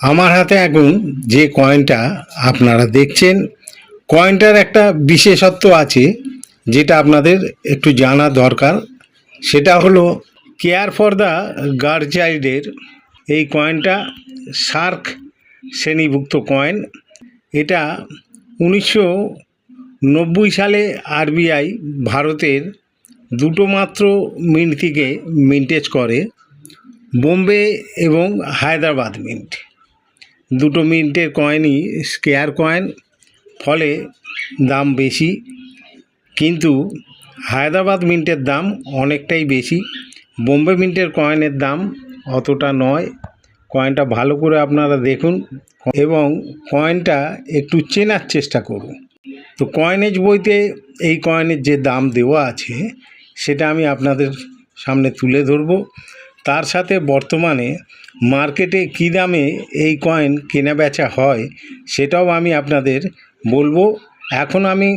আমার হাতে এখন যে কয়েনটা আপনারা দেখছেন কয়েনটার একটা বিশেষত্ব আছে, যেটা আপনাদের একটু জানা দরকার। সেটা হলো কেয়ার ফর দ্য গার্ড চাইল্ডের এই কয়েনটা সার্ক শ্রেণীভুক্ত কয়েন এটা উনিশশো নব্বই সালে আরবিআই ভারতের দুটো মাত্র মিন্ট থেকে মিন্টেজ করে, বোম্বে এবং হায়দ্রাবাদ মিন্ট দুটো মিন্টের কয়েনই স্কেয়ার কয়েন, ফলে দাম বেশি। কিন্তু হায়দ্রাবাদ মিন্টের দাম অনেকটাই বেশি। বোম্বে মিন্টের কয়েনের দাম অতটা নয়। কয়েনটা ভালো করে আপনারা দেখুন এবং কয়েনটা একটু চেনার চেষ্টা করুন। তো কয়েনেজ বইতে এই কয়েনের যে দাম দেওয়া আছে, সেটা আমি আপনাদের সামনে তুলে ধরবো। তার সাথে বর্তমানে মার্কেটে কী দামে এই কয়েন কেনা বেচা হয় সেটাও আমি আপনাদের বলব। এখন আমি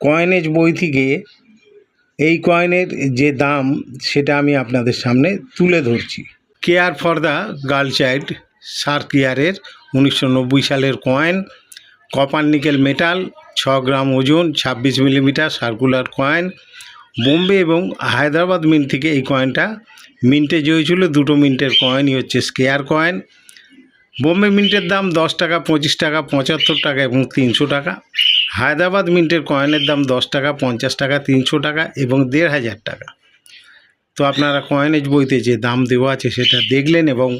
কয়েনেজ বই থেকে এই কয়েনের যে দাম সেটা আমি আপনাদের সামনে তুলে ধরছি। Care for the girl child SAARC ইয়ারের উনিশশো সালের কয়েন কপার নিকেল মেটাল ছ গ্রাম ওজন, ছাব্বিশ মিলিমিটার সার্কুলার কয়েন বোম্বে এবং হায়দ্রাবাদ মিন্ট থেকে এই কয়েনটা মিন্টে হয়েছিল, দুটো মিন্টের কয়েনই হচ্ছে স্কেয়ার কয়েন বোম্বে মিন্টের দাম দশ টাকা, পঁচিশ টাকা, পঁচাত্তর টাকা এবং তিনশো টাকা। হায়দ্রাবাদ মিন্টের কয়েনের দাম দশ টাকা, পঞ্চাশ টাকা, তিনশো টাকা এবং দেড় হাজার টাকা। তো আপনারা কয়েনেজ বইতে যে দাম দেওয়া আছে সেটা দেখলেন এবং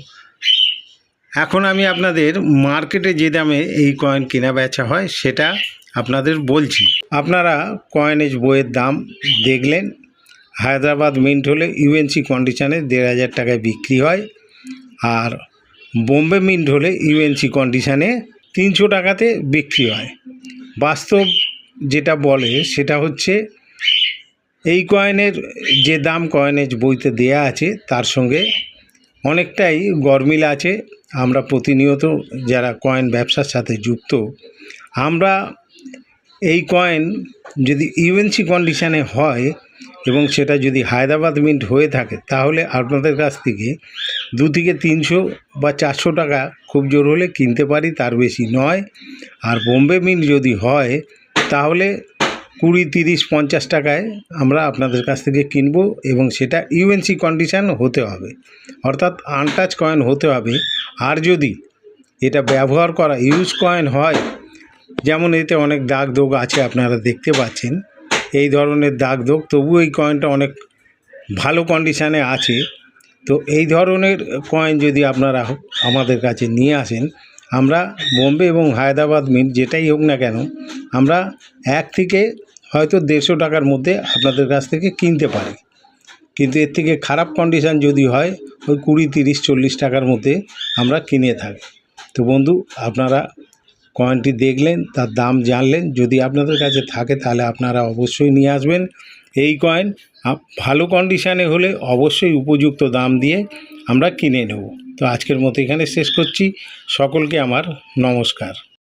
এখন আমি আপনাদের মার্কেটে যে দামে এই কয়েন কেনা বেচা হয় সেটা আপনাদের বলছি, আপনারা কয়েনেজ বইয়ের দাম দেখলেন, হায়দ্রাবাদ মিন্ট হলে ইউএনসি কন্ডিশানে দেড় হাজার টাকায় বিক্রি হয়, আর বোম্বে মিন্ট হলে ইউএনসি কন্ডিশানে তিনশো টাকাতে বিক্রি হয়। বাস্তব যেটা বলে, সেটা হচ্ছে এই কয়েনের যে দাম কয়েনেজ বইতে দেয়া আছে, তার সঙ্গে অনেকটাই গরমিল আছে। আমরা প্রতিনিয়ত যারা কয়েন ব্যবসার সাথে যুক্ত, আমরা এই কয়েন যদি ইউএনসি কন্ডিশানে হয় এবং সেটা যদি হায়দ্রাবাদ মিন্ট হয়ে থাকে, তাহলে আপনাদের কাছ থেকে দু থেকে তিনশো বা চারশো টাকা খুব জোর হলে কিনতে পারি, তার বেশি নয়। আর বোম্বে মিন্ট যদি হয়, তাহলে কুড়ি, তিরিশ, পঞ্চাশ টাকায় আমরা আপনাদের কাছ থেকে কিনবো এবং সেটা ইউএনসি কন্ডিশান হতে হবে। অর্থাৎ আনটাচ কয়েন হতে হবে। আর যদি এটা ব্যবহার করা ইউজ কয়েন হয় যেমন এতে অনেক দাগ দোগ আছে আপনারা দেখতে পাচ্ছেন, এই ধরনের দাগ দোগ তবু এই কয়েনটা অনেক ভালো কন্ডিশানে আছে। তো এই ধরনের কয়েন যদি আপনারা আমাদের কাছে নিয়ে আসেন, আমরা বোম্বে এবং হায়দ্রাবাদ মিন্ট যেটাই হোক না কেন, আমরা এক থেকে হয়তো দেড়শো টাকার মধ্যে আপনাদের কাছ থেকে কিনতে পারি। কিন্তু এর থেকে খারাপ কন্ডিশান যদি হয়, ওই কুড়ি, তিরিশ, চল্লিশ টাকার মধ্যে আমরা কিনে থাকি। তো বন্ধু, আপনারা কয়েনটি দেখলেন, তার দাম জানলেন, যদি আপনাদের কাছে থাকে তাহলে আপনারা অবশ্যই নিয়ে আসবেন। এই কয়েন ভালো কন্ডিশানে হলে অবশ্যই উপযুক্ত দাম দিয়ে আমরা কিনে নেব। তো আজকের মতো এখানে শেষ করছি। সকলকে আমার নমস্কার।